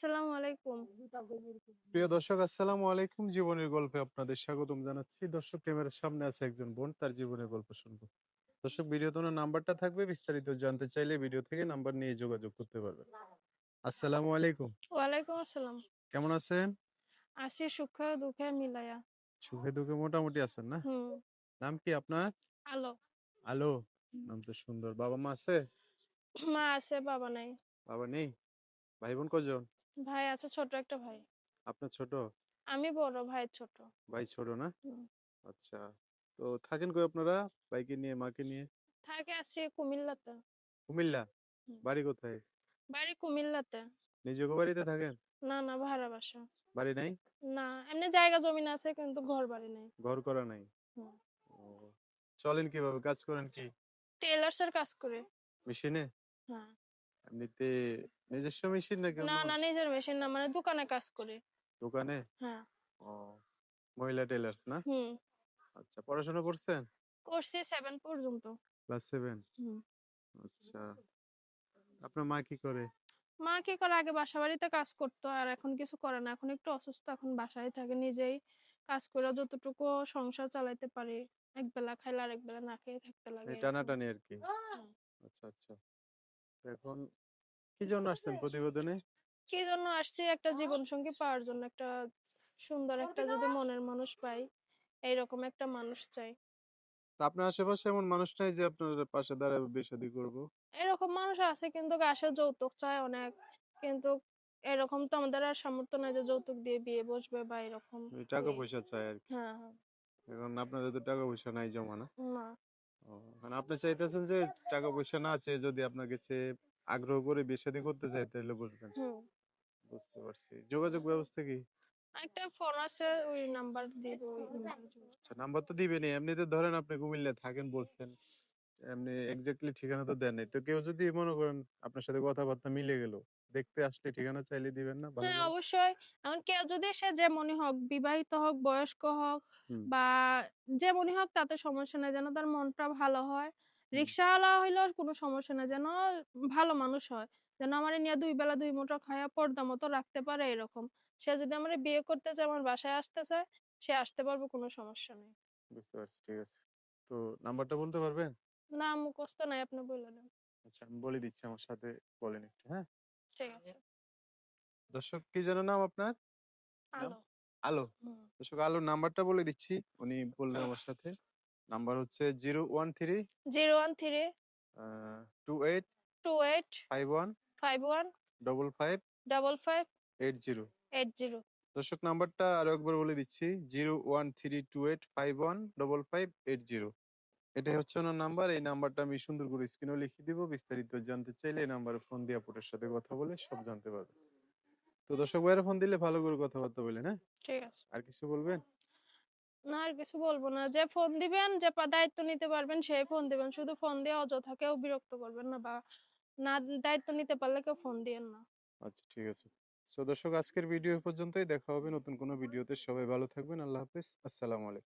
আসসালামু আলাইকুম। প্রিয় দর্শক আসসালামু আলাইকুম। জীবনের গল্পে আপনাদের স্বাগতম জানাচ্ছি। দর্শক ক্যামেরার সামনে আছে একজন বোন তার জীবনের গল্প শুনব। দর্শক ভিডিওতে ওনার নাম্বারটা থাকবে। বিস্তারিত জানতে চাইলে ভিডিও থেকে নাম্বার নিয়ে যোগাযোগ করতে পারবেন। আসসালামু আলাইকুম। ওয়ালাইকুম আসসালাম। কেমন আছেন? আসি সুখ দুঃখে মিলায়া। সুখে দুঃখে মোটামুটি আছেন না? নাম কি আপনার? আলো। আলো। নাম তো সুন্দর। বাবা মা আছে? মা আছে বাবা নাই। বাবা নেই? ভাই বোন কজন? ভাই আছে ছোট একটা ভাই। আপনার ছোট? আমি বড় ভাই ছোট। ভাই ছোট না? আচ্ছা তো থাকেন কই আপনারা? ভাইকে নিয়ে মাকে নিয়ে? থাকে আছি কুমিল্লাতে। কুমিল্লা। বাড়ি কোথায়? বাড়ি কুমিল্লাতে। নিজের বাড়িতে থাকেন? না না ভাড়া বাসা। বাড়ি নাই? না এমনি জায়গা জমিন আছে কিন্তু ঘর বাড়ি নাই। ঘর করা নাই? চলেন কীভাবে? কাজ করেন কি? টেলার্স এর কাজ করে। মেশিনে? হ্যাঁ। এমনিতে নিজস্ব মেশিন নাকি না অন্য না নিজের মেশিন না মানে দোকানে কাজ করে। দোকানে? হ্যাঁ। ও মহিলা টেলার্স না? হুম। আচ্ছা পড়াশোনা করছেন? করছি সেভেন পর্যন্ত। ক্লাস সেভেন হুম। আচ্ছা। আপনার মা কি করে? মা কি করে? আগে বাসা বাড়িতে কাজ করতো আর এখন কিছু করে না। এখন একটু অসুস্থ এখন বাসায় থাকে নিজেই। কাজ করে যতটুকু সংসার চালাইতে পারে এক বেলা খাইলে আর এক বেলা না খেয়ে থাকতে লাগে এই এরকম। টানাটানি আর কি। আচ্ছা আচ্ছা। এখন কি জন্য আসছেন প্রতিবেদনে? কি জন্য আসছি একটা জীবন সঙ্গী পাওয়ার জন্য? একটা সুন্দর একটা যদি মনের মানুষ পাই এইরকম একটা মানুষ চাই। তো আপনার আশেপাশে এমন মানুষ নাই যে আপনার পাশে দাঁড়াবে বিয়ে করব? এরকম মানুষ আছে কিন্তু আসে যৌতুক চায় অনেক। কিন্তু এরকম তো আমাদের আর সামর্থ্য নাই যে যৌতুক দিয়ে বিয়ে বসবে বা এরকম টাকা পয়সা চাই আর কি। হ্যাঁ হ্যাঁ। এখন আপনাদের তো টাকা পয়সা নাই জমা না। না মানে আপনি চাইতেছেন যে টাকা পয়সা না চেয়ে যদি আপনাকে চেয়ে আগ্রহ করে বিয়ে শাদী করতে চাই তাহলে বুঝবেন। বুঝতে পারছি। যোগাযোগ ব্যবস্থা কি? একটা ফোন আছে ওই নাম্বার দিব আচ্ছা নাম্বার তো দিবেনি এমনিতে ধরেন আপনি কুমিল্লায় থাকেন বলছেন এমনি এক্স্যাক্টলি ঠিকানা তো দেন নাই। তো কেউ যদি মনে করেন আপনার সাথে কথাবার্তা মিলে গেল দেখতে আসলে ঠিকানা চাইলে দিবেন না হ্যাঁ অবশ্যই। এখন কেউ যদি সে যেমনই হোক বিবাহিত হোক বয়স্ক হোক। বা যেমনই হোক তাতে সমস্যা নাই যেন তার মনটা ভালো হয়। রিক্সাওয়ালা হইলেও কোনো সমস্যা নাই। যেন ভালো মানুষ হয়। যেন আমার নিয়ে দুই বেলা দুই মুঠো খায়া পর্দা মতো রাখতে পারে এরকম। সে যদি আমার বিয়ে করতে চায় আমার বাসায় আসতে চায় সে আসতে পারবে কোনো সমস্যা নেই। বুঝতে পারছি ঠিক আছে। তো নাম্বারটা বলতে পারবেন? না মুখস্থ নাই আপনি বলে দেন। আচ্ছা আমি বলে দিচ্ছি আমার সাথে বলেন একটু হ্যাঁ? ঠিক আছে। দর্শক কি যেন নাম আপনার? আলো। আলো। দর্শক আলোর নাম্বারটা বলে দিচ্ছি। উনি বললেন আমার সাথে। নাম্বার হচ্ছে zero one three zero one three two eight two eight five one five one double five double five eight zero eight zero দর্শক নাম্বারটা আরও একবার বলে দিচ্ছি zero one three two eight five one double five eight zero এটাই হচ্ছে ওনার number এই নাম্বারটা আমি সুন্দর করে স্ক্রিনেও লিখে দিব বিস্তারিত জানতে চাইলে এই নাম্বারে ফোন দিয়ে আপুটার সাথে কথা বলে সব জানতে পারবে। তো দর্শক ভাইয়ের ফোন দিলে ভালো করে কথাবার্তা বলেন হ্যাঁ? ঠিক আছে। আর কিছু বলবেন? না আর কিছু বলব না। যে ফোন দিবেন, যে দায়িত্ব নিতে পারবেন সেই ফোন দিবেন। শুধু ফোন দিয়ে অযথা কেউ বিরক্ত করবেন না বা না দায়িত্ব নিতে পারলে কেউ ফোন দিয়েন না। আচ্ছা ঠিক আছে। সো দর্শক, আজকের ভিডিও পর্যন্তই। দেখা হবে নতুন কোনো ভিডিওতে সবাই ভালো থাকবেন। আল্লাহ হাফেজ। আসসালামু আলাইকুম।